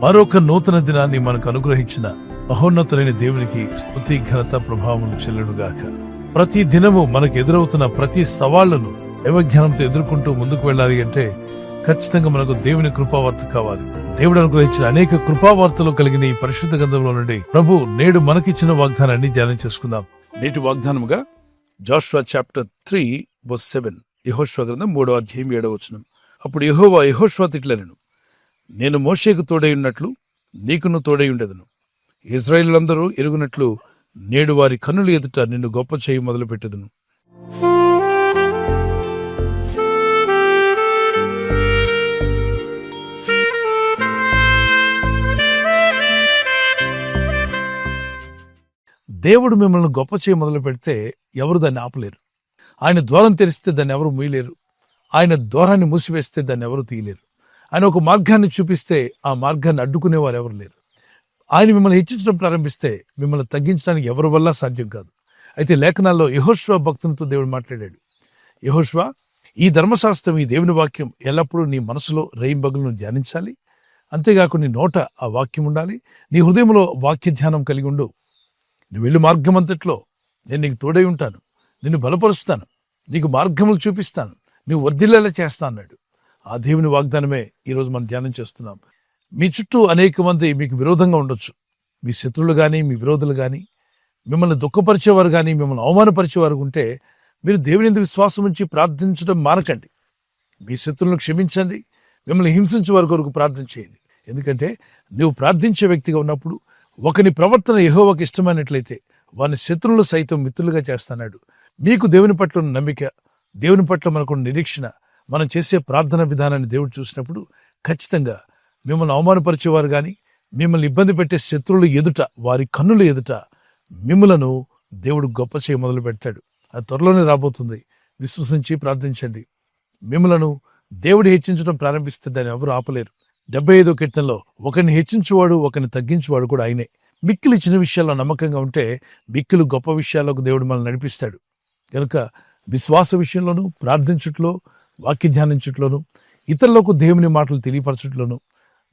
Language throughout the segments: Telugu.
మరొక నూతన దినాన్ని మనకు అనుగ్రహించిన మహోన్నతులైన దేవునికి స్తుతి ఘనత ప్రభావం చెల్లుడుగాక. ప్రతి దినము మనకు ఎదురవుతున్న ప్రతి సవాళ్ళను దైవజ్ఞానంతో ఎదుర్కొంటూ ముందుకు వెళ్ళాలి అంటే ఖచ్చితంగా మనకు దేవుని కృపావార్త కావాలి. దేవుడు అనుగ్రహించిన అనేక కృపావార్తలు కలిగిన ఈ పరిశుద్ధ గంధంలో నుండి ప్రభు నేడు మనకిచ్చిన వాగ్దానాన్ని ధ్యానం చేసుకుందాం. నేటి వాగ్దానముగా Joshua chapter three verse seven యహోష్వా గ్రంథం మూడో అధ్యాయం ఏడవ వచనం. అప్పుడు యహోవా యహోష్వా తిట్లనను. నేను మోషేకు తోడై ఉన్నట్లు నీకును తోడై ఉండేదను. ఇజ్రాయిలందరూ ఎరుగునట్లు నేడు వారి కన్నులు ఎదుట నిన్ను గొప్ప చేయి మొదలుపెట్టదును. దేవుడు మిమ్మల్ని గొప్ప చేయి మొదలు పెడితే ఎవరు దాన్ని ఆపలేరు? ఆయన ద్వారం తెరిస్తే దాన్ని ఎవరు మూయలేరు? ఆయన ద్వారాన్ని మూసివేస్తే దాన్ని ఎవరు తీయలేరు? ఆయన ఒక మార్గాన్ని చూపిస్తే ఆ మార్గాన్ని అడ్డుకునే వారు ఎవరు లేరు. ఆయన మిమ్మల్ని హెచ్చించడం ప్రారంభిస్తే మిమ్మల్ని తగ్గించడానికి ఎవరి వల్ల సాధ్యం కాదు. అయితే లేఖనాల్లో యహోష్వ భక్తులతో దేవుడు మాట్లాడాడు. యహోష్వా ఈ ధర్మశాస్త్రం ఈ దేవుని వాక్యం ఎల్లప్పుడూ నీ మనసులో రేయింబగులను ధ్యానించాలి. అంతేకాకుండా నీ నోట ఆ వాక్యం ఉండాలి. నీ హృదయంలో వాక్య ధ్యానం కలిగి ఉండు. నువ్వు వెళ్ళు మార్గం అంతట్లో నేను నీకు తోడై ఉంటాను. నిన్ను బలపరుస్తాను. నీకు మార్గములు చూపిస్తాను. నువ్వు వర్ధిల్లేలా చేస్తా అన్నాడు. ఆ దేవుని వాగ్దానమే ఈరోజు మనం ధ్యానం చేస్తున్నాం. మీ చుట్టూ అనేక మంది మీకు విరోధంగా ఉండొచ్చు. మీ శత్రువులు కానీ మీ విరోధులు కానీ మిమ్మల్ని దుఃఖపరిచేవారు కానీ మిమ్మల్ని అవమానపరిచేవారు ఉంటే మీరు దేవుని ఎందుకు విశ్వాసం ఉంచి ప్రార్థించడం మానకండి. మీ శత్రువులను క్షమించండి. మిమ్మల్ని హింసించే వారి కొరకు ప్రార్థన చేయండి. ఎందుకంటే నువ్వు ప్రార్థించే వ్యక్తిగా ఉన్నప్పుడు ఒకని ప్రవర్తన ఎహోవకి ఇష్టమైనట్లయితే వాని శత్రువులు సైతం మిత్రులుగా చేస్తున్నాడు మీకు దేవుని పట్ల ఉన్న నమ్మిక దేవుని పట్ల మనకున్న నిరీక్షణ మనం చేసే ప్రార్థన విధానాన్ని దేవుడు చూసినప్పుడు ఖచ్చితంగా మిమ్మల్ని అవమానపరిచేవారు కానీ మిమ్మల్ని ఇబ్బంది పెట్టే శత్రువులు ఎదుట వారి కన్నుల ఎదుట మిమ్మలను దేవుడు గొప్ప చేయ మొదలు పెడతాడు. అది త్వరలోనే రాబోతుంది. విశ్వసించి ప్రార్థించండి. మిమ్మలను దేవుడు హెచ్చించడం ప్రారంభిస్తే దాన్ని ఎవరు ఆపలేరు. డెబ్బై ఐదో కీర్తనలో ఒకరిని హెచ్చించువాడు ఒకరిని తగ్గించువాడు కూడా ఆయనే. మిక్కిలు చిన్న విషయాల్లో నమ్మకంగా ఉంటే మిక్కిలు గొప్ప విషయాలకు దేవుడు మనల్ని నడిపిస్తాడు. కనుక విశ్వాస విషయంలోనూ ప్రార్థించుట్లో వాక్య ధ్యానించట్లోను ఇతరులకు దేవుని మాటలు తెలియపరచట్లోను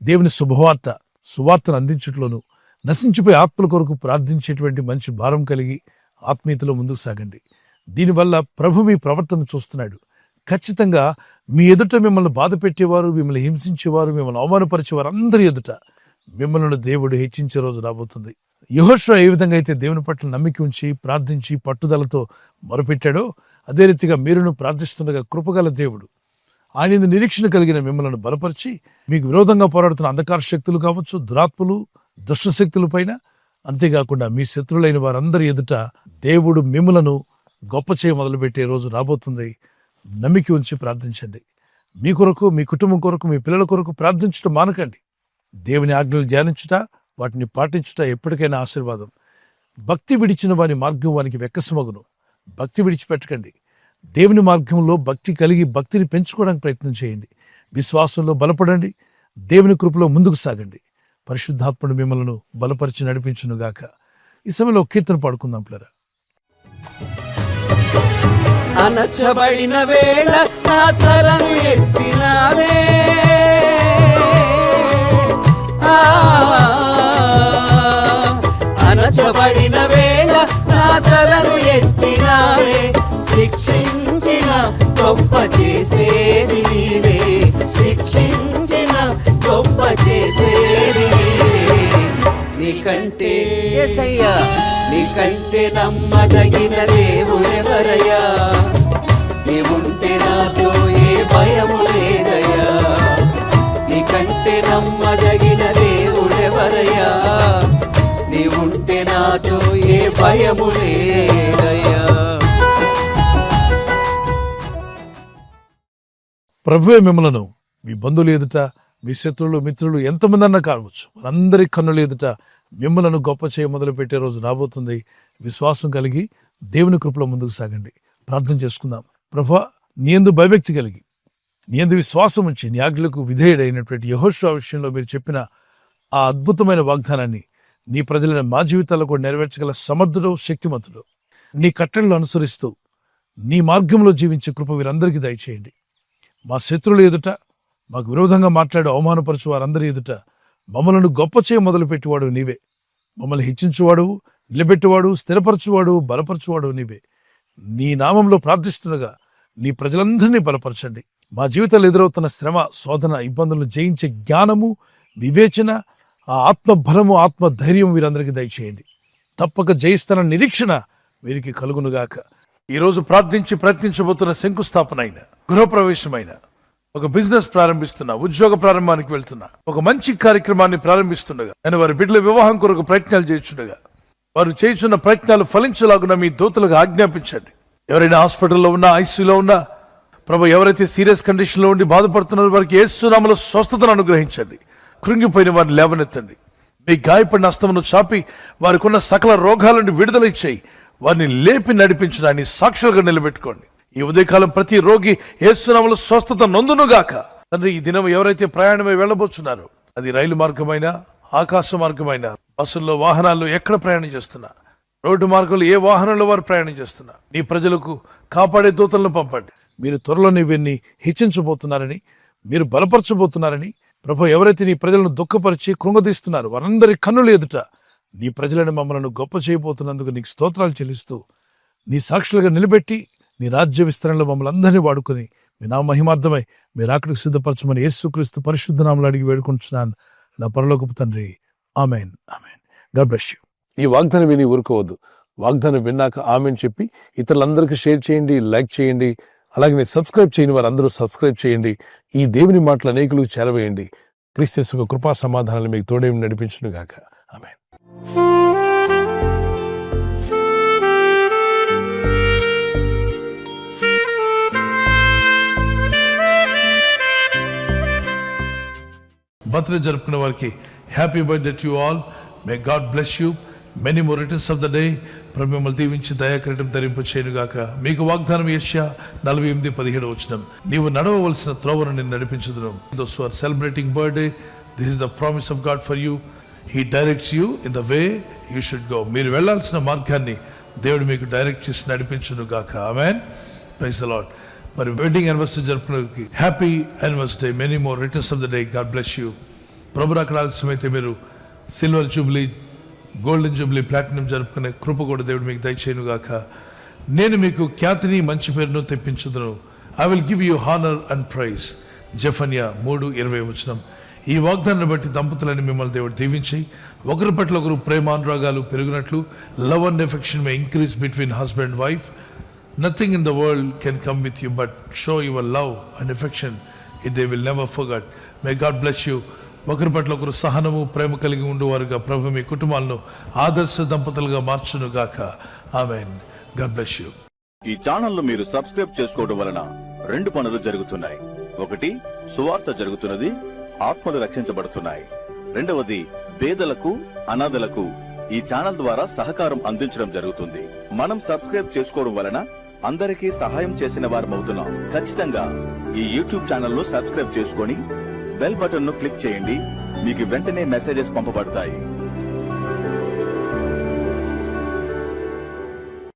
దేవుని శుభవార్త సువార్తను అందించట్లోను నశించిపోయి ఆత్మల కొరకు ప్రార్థించేటువంటి మంచి భారం కలిగి ఆత్మీయతలో ముందుకు సాగండి. దీనివల్ల ప్రభు మీ ప్రవర్తన చూస్తున్నాడు. ఖచ్చితంగా మీ ఎదుట మిమ్మల్ని బాధ పెట్టేవారు మిమ్మల్ని హింసించేవారు మిమ్మల్ని అవమానపరిచేవారు అందరి ఎదుట మిమ్మల్ని దేవుడు హెచ్చించే రోజు రాబోతుంది. యహోష్వ ఏ విధంగా అయితే దేవుని పట్ల నమ్మిక ఉంచి ప్రార్థించి పట్టుదలతో మొరపెట్టాడో అదే రీతిగా మీరును ప్రార్థిస్తుండగా కృపగల దేవుడు. ఆయన నిరీక్షణ కలిగిన మిమ్మల్ని బలపరిచి మీకు విరోధంగా పోరాడుతున్న అంధకార శక్తులు కావచ్చు దురాత్మలు దుష్ట పైన అంతేకాకుండా మీ శత్రులైన వారందరి ఎదుట దేవుడు మిమ్మలను గొప్ప చేయ మొదలుపెట్టే రోజు రాబోతుంది. నమ్మిక ఉంచి ప్రార్థించండి. మీ కొరకు మీ కుటుంబం కొరకు మీ పిల్లల కొరకు ప్రార్థించడం మానకండి. దేవుని ఆజ్ఞలు ధ్యానించుట వాటిని పాటించుట ఎప్పటికైనా ఆశీర్వాదం. భక్తి విడిచిన వాని మార్గం వానికి వెక్కసమగును. భక్తి విడిచిపెట్టకండి. దేవుని మార్గంలో భక్తి కలిగి భక్తిని పెంచుకోవడానికి ప్రయత్నం చేయండి. విశ్వాసంలో బలపడండి. దేవుని కృపలో ముందుకు సాగండి. పరిశుద్ధాత్ముడు మిమ్మల్ని బలపరిచి నడిపించునుగాక. ఈ సమయంలో కీర్తన పాడుకుందాం పిల్లరా. అనచబడిన వేళ నా తలను ఎత్తిన చేసేది నీవే శిక్షించిన గొప్ప చేసేది నీకంటే ఎసయ్యా నీకంటే నమ్మదగిన దేవుడెవరయ్యా? నీవుంటే నాతో ఏ భయము లేదయ్యా? నీకంటే నమ్మదగిన దేవుడెవరయ్యా? నీవుంటే నాతో ఏ భయము లేదు ప్రభువే మిమ్మలను. మీ బంధువులు ఎదుట మీ శత్రువులు మిత్రులు ఎంతమంది అన్నా కావచ్చు. మనందరి కన్నులు ఎదుట మిమ్మలను గొప్ప చేయ మొదలుపెట్టే రోజు రాబోతుంది. విశ్వాసం కలిగి దేవుని కృపలో ముందుకు సాగండి. ప్రార్థన చేసుకుందాం. ప్రభా నీ ఎందు భయభక్తి కలిగి నీ ఎందు విశ్వాసం ఉంచి నీ ఆజ్ఞలకు విధేయుడైనటువంటి యహోషా విషయంలో మీరు చెప్పిన ఆ అద్భుతమైన వాగ్దానాన్ని నీ ప్రజలను మా జీవితాల్లో కూడా నెరవేర్చగల సమర్థుడు శక్తిమంతుడు. నీ కట్టడలు అనుసరిస్తూ నీ మార్గంలో జీవించే కృప వీరందరికీ దయచేయండి. మా శత్రువుల ఎదుట మాకు విరోధంగా మాట్లాడే అవమానపరచు వారందరి ఎదుట మమ్మలను గొప్ప చేయ మొదలుపెట్టేవాడు నీవే. మమ్మల్ని హెచ్చించువాడు నిలబెట్టువాడు స్థిరపరచువాడు బలపరచువాడు నీవే. నీ నామంలో ప్రార్థిస్తుండగా నీ ప్రజలందరినీ బలపరచండి. మా జీవితాలు ఎదురవుతున్న శ్రమ శోధన ఇబ్బందులను జయించే జ్ఞానము వివేచన ఆ ఆత్మబలము ఆత్మధైర్యం ఆత్మ ధైర్యం వీరందరికీ దయచేయండి. తప్పక జయిస్తున్న నిరీక్షణ వీరికి కలుగునుగాక. ఈరోజు ప్రార్థించి ప్రయత్నించబోతున్న శంకుస్థాపన అయిన గృహప్రవేశమైన ఒక బిజినెస్ ప్రారంభిస్తున్నా ఉద్యోగ ప్రారంభానికి వెళ్తున్నా ఒక మంచి కార్యక్రమాన్ని ప్రారంభిస్తుండగా నేను వారి బిడ్డల వివాహం కొరకు ప్రయత్నాలు చేస్తుండగా వారు చేస్తున్న ప్రయత్నాలు ఫలించలాగున మీ దూతలకు ఆజ్ఞాపించండి. ఎవరైనా హాస్పిటల్లో ఉన్నా ఐసీలో ఉన్నా ప్రభు ఎవరైతే సీరియస్ కండిషన్లో ఉండి బాధపడుతున్నారో వారికి ఏసునామలో స్వస్థతను అనుగ్రహించండి. కృంగిపోయిన వారిని లేవనెత్తండి. మీ గాయపడిన అస్తమును చాపి వారికి ఉన్న సకల రోగాల నుండి విడుదల ఇచ్చేయి వారిని లేపి నడిపించడాన్ని సాక్షులుగా నిలబెట్టుకోండి. ఈ ఉదయకాలం ప్రతి రోగి ఏసునామలు స్వస్థత నొందునుగాక. తండ్రి ఈ దినం ఎవరైతే ప్రయాణమై వెళ్ళబోతున్నారో అది రైలు మార్గమైనా ఆకాశ మార్గమైనా బస్సుల్లో వాహనాల్లో ఎక్కడ ప్రయాణం చేస్తున్నా రోడ్డు మార్గంలో ఏ వాహనంలో వారు ప్రయాణం చేస్తున్నా నీ ప్రజలకు కాపాడే దూతలను పంపండి. మీరు త్వరలోనే వీరిని హెచ్చించబోతున్నారని మీరు బలపరచబోతున్నారని ప్రభు ఎవరైతే నీ ప్రజలను దుఃఖపరిచి కృంగదీస్తున్నారు వారందరి కన్నులు ఎదుట నీ ప్రజలను మమ్మల్ని గొప్ప చేయబోతున్నందుకు నీకు స్తోత్రాలు చెల్లిస్తూ నీ సాక్షులుగా నిలబెట్టి నీ రాజ్య విస్తరణలో మమ్మల్ని అందరినీ వాడుకొని మీ నా మహిమార్థమై మీరు అక్కడికి సిద్ధపరచమని యేసుక్రీస్తు పరిశుద్ధ నామలు అడిగి వేడుకుంటున్నాను నా పరలోకపు తండ్రి. Amen. Amen. God bless you. ఈ వాగ్దానం విని ఊరుకోవద్దు. వాగ్దానం విన్నాక ఆమెన్ చెప్పి ఇతరులందరికీ షేర్ చేయండి లైక్ చేయండి అలాగే సబ్స్క్రైబ్ చేయని వారందరూ సబ్స్క్రైబ్ చేయండి. ఈ దేవుని మాటలు అనేకులకు చేరవేయండి. క్రీస్తు కృపా సమాధానాలు మీకు తోడేమి నడిపించును గాక ఆమెన్. బర్త్డే జరుపుకున్న వారికి happy birthday to all. May God bless you many more returns of the day ప్రభు మిమ్మల్ని దీవించి దయాకరటం ధరింపు చేయనుగాక. మీకు వాగ్దానం ఏషియా నలభై ఎనిమిది పదిహేడు వచ్చిన నీవు నడవవలసిన త్రోవను నేను నడిపించదును. Those are celebrating birthday this is the promise of God for you he directs you in the way you should go మీరు వెళ్ళాల్సిన మార్గాన్ని దేవుడు మీకు డైరెక్ట్ చేసి నడిపించును గాక. ఆమెన్ ప్రైస్ అలాట్ మరి వెడ్డింగ్ యానివర్సరీ జరుపుకునే happy anniversary many more returns of the day God bless you ప్రభు అక్కడ ఆలస్యమైతే మీరు silver jubilee golden jubilee platinum జరుపుకునే కృప కూడా దేవుడు మీకు దయచేయను గాక. నేను మీకు ఖ్యాతిని మంచి పేరును తెప్పించుదును. I will give you honour and praise జఫన్యా మూడు ఇరవై వచనం. ఈ వాగ్దానాన్ని బట్టి దంపతులని మిమ్మల్ని దేవుడు దీవించి ఒకరి పట్ల ఒకరు ప్రేమానురాగాలు పెరిగినట్లు love and affection may increase between husband wife nothing in the world can come with you but show your love and affection it they will never forget may God bless you ఒకరి పట్ల ఒకరు సహనము ప్రేమ కలిగి ఉండేవారుగా ప్రభు మీ కుటుంబాలను ఆదర్శ దంపతులుగా మార్చును గాక ఆమెన్ గాడ్ బ్లెస్ యూ ఈ ఛానల్ మీరు సబ్స్క్రైబ్ చేసుకోవడం వలన రెండు పనులు జరుగుతున్నాయి. ఒకటి సువార్త జరుగుతున్నది. ఆత్మలు రక్షించబడుతున్నాయి. రెండవది పేదలకు అనాథలకు ఈ ఛానల్ ద్వారా సహకారం అందించడం జరుగుతుంది. మనం సబ్స్క్రైబ్ చేసుకోవడం వలన అందరికీ సహాయం చేసిన వారమవుతున్నాం. ఖచ్చితంగా ఈ యూట్యూబ్ ఛానల్ను సబ్స్క్రైబ్ చేసుకొని బెల్ బటన్ను క్లిక్ చేయండి. మీకు వెంటనే మెసేజెస్ పంపబడతాయి.